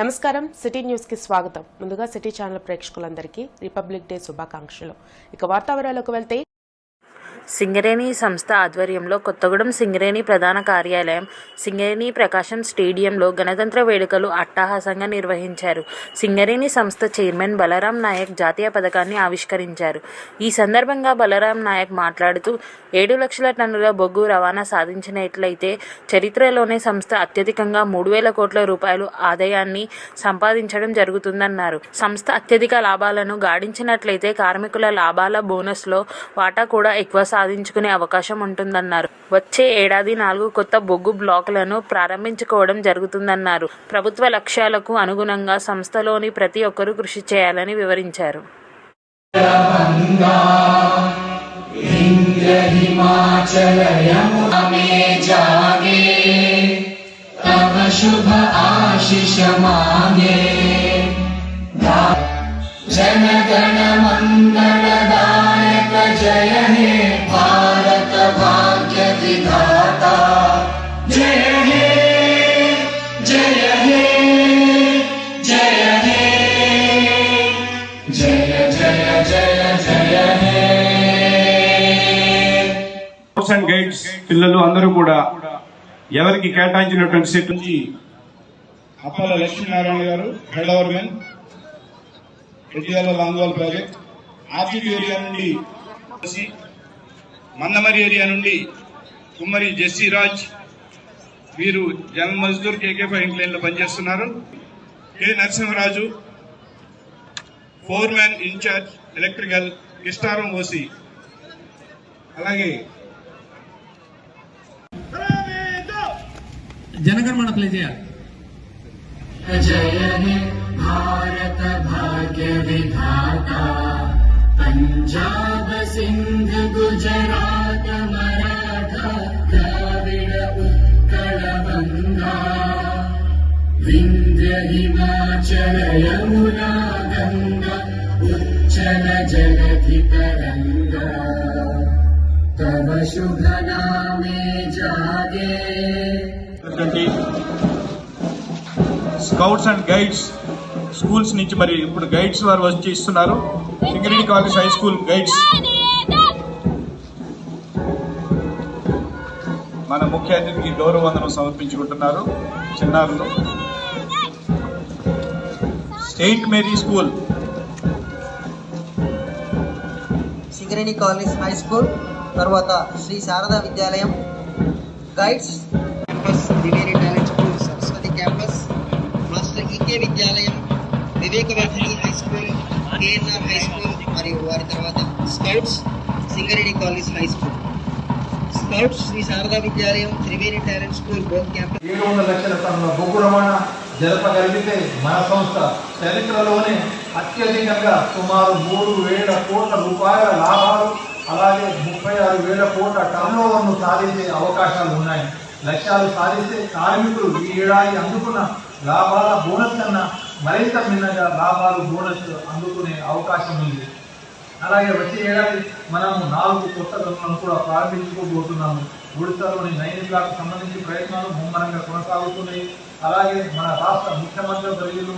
నమస్కారం. సిటీ న్యూస్కి స్వాగతం. ముందుగా సిటీ ఛానల్ ప్రేక్షకులందరికీ రిపబ్లిక్ డే శుభాకాంక్షలు. ఇక వార్తావరాలకు వెళ్తే సింగరేణి సంస్థ ఆధ్వర్యంలో కొత్తగూడెం సింగరేణి ప్రధాన కార్యాలయం సింగరేణి ప్రకాశం స్టేడియంలో గణతంత్ర వేడుకలు అట్టహాసంగా నిర్వహించారు. సింగరేణి సంస్థ చైర్మన్ బలరాం నాయక్ జాతీయ పథకాన్ని ఆవిష్కరించారు. ఈ సందర్భంగా బలరాం నాయక్ మాట్లాడుతూ ఏడు లక్షల టన్నుల బొగ్గు రవాణా సాధించినట్లయితే చరిత్రలోనే సంస్థ అత్యధికంగా మూడు వేల కోట్ల రూపాయలు ఆదాయాన్ని సంపాదించడం జరుగుతుందన్నారు. సంస్థ అత్యధిక లాభాలను గాడించినట్లయితే కార్మికుల లాభాల బోనస్లో వాటా కూడా ఎక్కువ సాధించుకునే అవకాశం ఉంటుందన్నారు వచ్చే ఏడాది నాలుగు కొత్త బొగ్గు బ్లాకులను ప్రారంభించుకోవడం జరుగుతుందన్నారు ప్రభుత్వ లక్ష్యాలకు అనుగుణంగా సంస్థలోని ప్రతి ఒక్కరూ కృషి చేయాలని వివరించారు तव शुभ आशिष मागे जनगण मङ्गलदायक जय हे भारत भाग्य विधाता जय हे जय हे जय हे जय जय जय जय हे స్కౌట్స్ అండ్ గైడ్స్ పిల్లలు అందరూ కూడా ఎవరికి కేటాయించినటువంటి సీట్ నుంచి అప్పల లక్ష్మీనారాయణ గారు head overmen ఎడియాల longwall project RGB area నుండి వచ్చి, మందమరి ఏరియా నుండి కుమ్మరి జెస్సీ రాజ్ వీరు general mazdoor KK five incline లో పనిచేస్తున్నారు K Narasimharaju foreman incharge electrical Kistaram OC అలాగే జనగణమన ప్లే చేయాలి जय हे भारत भाग्य विधाता पञ्जाब सिन्ध गुजरात గంగా వింధ్య ఉచ్చల జాగే స్కౌట్స్ అండ్ గైడ్స్ స్కూల్స్ నుంచి మరి ఇప్పుడు గైడ్స్ వారు వచ్చి ఇస్తున్నారు. Singareni college high school guides. మన ముఖ్య అతిథికి గౌరవ వందనం సమర్పించుకుంటున్నారు చిన్నారులు. Saint Mary school Singareni college high school తర్వాత Shri Sharada Vidyalayam. Guides Sharada Vidyalayam Triveni talent school both campus. ఏడు వందల లక్షల టన్నుల బొగ్గు రవాణా జరపగలిగితే మన సంస్థ చరిత్రలోనే అత్యధికంగా సుమారు మూడు వేల కోట్ల రూపాయల లాభాలు అలాగే ముప్పై ఆరు వేల కోట్ల టర్నోవర్ను సాధించే అవకాశాలు ఉన్నాయి. లక్ష్యాలు సాధిస్తే కార్మికులు ఈ ఏడాది అందుకున్న లాభాల బోనస్ కన్నా మరింత భిన్నంగా లాభాలు బోనస్ అందుకునే అవకాశం ఉంది. అలాగే వచ్చే ఏడాది మనము నాలుగు కొత్త గనులను కూడా ప్రారంభించుకోబోతున్నాము. ఒడిశాలోని నైన్ సంబంధించి ప్రయత్నాలు ముమ్మరంగా కొనసాగుతున్నాయి. అలాగే మన రాష్ట్ర ముఖ్యమంత్రి వర్యులు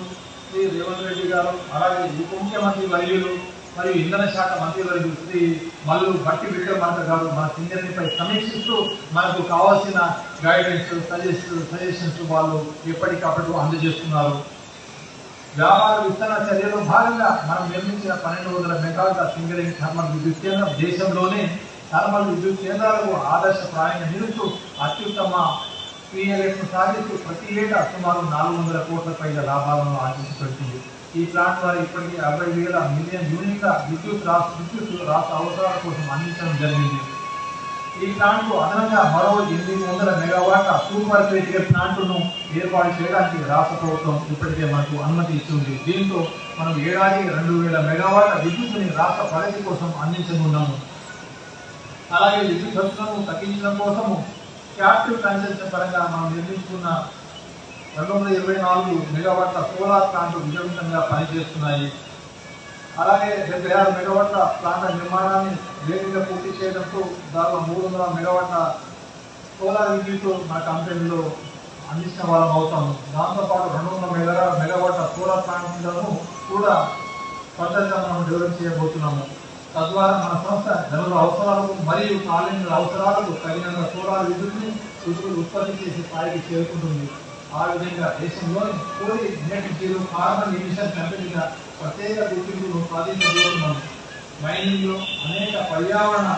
శ్రీ రేవంత్ రెడ్డి గారు అలాగే ఉప ముఖ్యమంత్రి వర్యులు మరియు ఇంధన శాఖ మంత్రి వర్యులు శ్రీ మల్లు బట్టి విక్రమార్క గారు మన సింగర్నిపై సమీక్షిస్తూ మనకు కావాల్సిన గైడెన్స్ సజెస్ట్ సజెషన్స్ వాళ్ళు ఎప్పటికప్పుడు అందజేస్తున్నారు. వ్యాపార విస్తరణ చర్యలో భాగంగా మనం నిర్మించిన పన్నెండు వందల మెగాల సింగరేణి థర్మల్ విద్యుత్ కేంద్రం దేశంలోనే థర్మల్ విద్యుత్ కేంద్రాలకు ఆదర్శప్రాయంగా నిలుస్తూ అత్యుత్తమ పీఎల్ఎఫ్ను సాధిస్తూ ప్రతి ఏటా సుమారు నాలుగు వందల కోట్ల పైగా లాభాలను ఆర్జించి ఈ ప్లాంట్ ద్వారా ఇప్పటికీ అరవై వేల మిలియన్ యూనిట్ల విద్యుత్ రాష్ట్ర విద్యుత్ రాష్ట్ర అవసరాల కోసం అందించడం జరిగింది. ఈ ప్లాంట్ అదనంగా మరో ఎనిమిది వందల మెగావాట్ల సూపర్ క్రిటికల్ ప్లాంట్ను ఏర్పాటు చేయడానికి రాష్ట్ర ప్రభుత్వం ఇప్పటికే మనకు అనుమతి ఇస్తుంది దీంతో మనం ఏడాది రెండు వేల మెగావాట్ల విద్యుత్తుని రాష్ట్ర ప్రగతి కోసం అందించనున్నాము. అలాగే విద్యుత్ ఖర్చులను తగ్గించడం కోసము క్యాపిటల్ కన్సెషన్ పరంగా మనం నిర్మించుకున్న రెండు వందల ఇరవై నాలుగు మెగావాట్ల సోలార్ ప్లాంట్లు విజయవంతంగా పనిచేస్తున్నాయి. అలాగే డెబ్బై ఆరు మెగావాట్ల ప్లాంట్ల నిర్మాణాన్ని వేగంగా పూర్తి చేయడంతో దాదాపు మూడు వందల మెగావాట్ల సోలార్ విద్యుత్ మా కంపెనీలో అందించిన వాళ్ళం అవుతాము దాంతోపాటు రెండు వందల మెగా మెగావాట్ల సోలార్ ప్లాంట్లను కూడా పద్ధతిగా మనం డెవలప్ చేయబోతున్నాము. తద్వారా మన సంస్థ జనుల అవసరాలకు మరియు కాలేజీల అవసరాలకు తగినంత సోలార్ విద్యుత్ని ఉత్పత్తి ఉత్పత్తి చేసే స్థాయికి చేరుకుంటుంది. ఆ విధంగా దేశంలోని కోడి నెట్ జీరో కార్బన్ ఎమిషన్ కంపెనీగా ప్రత్యేక గుర్తింపును సాధించబోతున్నాం మైనింగ్లో అనేక పర్యావరణ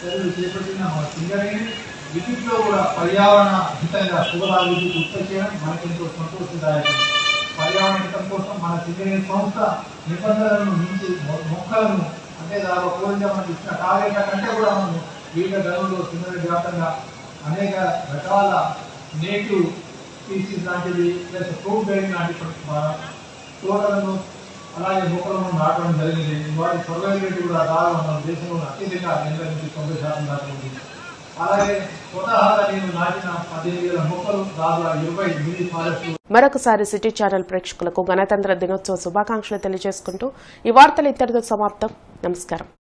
చర్యలు చేపట్టిన మన సింగరేణి విద్యుత్లో కూడా పర్యావరణ హితంగా సోలార్ విద్యుత్ ఉత్పత్తి చేయడం మనకెంతో సంతోషదాయకం. పర్యావరణ హితం కోసం మన సింగరేణి సంస్థ నిబంధనలను మించి మొక్కలను అంటే దాదాపు పూర్వంగా మనకి ఇచ్చిన టార్గెట్ల కంటే కూడా మనం వివిధ గనుల్లో చిన్న వ్యాప్తంగా అనేక రకాల నేటివ్ స్పీసీస్ లాంటివి ప్లస్ ఫ్రూట్ బేరింగ్ లాంటి తోటలను అలాగే మొక్కలను నాటడం జరిగింది. వాటి సర్వైవల్ కూడా దాదాపు మన దేశంలో అత్యధిక ఎనభై నుంచి తొంభై శాతం దాకా ఉంది. మరొకసారి సిటీ ఛానల్ ప్రేక్షకులకు గణతంత్ర దినోత్సవ శుభాకాంక్షలు తెలియజేసుకుంటూ ఈ వార్తలు ఇద్దరితో సమాప్తం. నమస్కారం.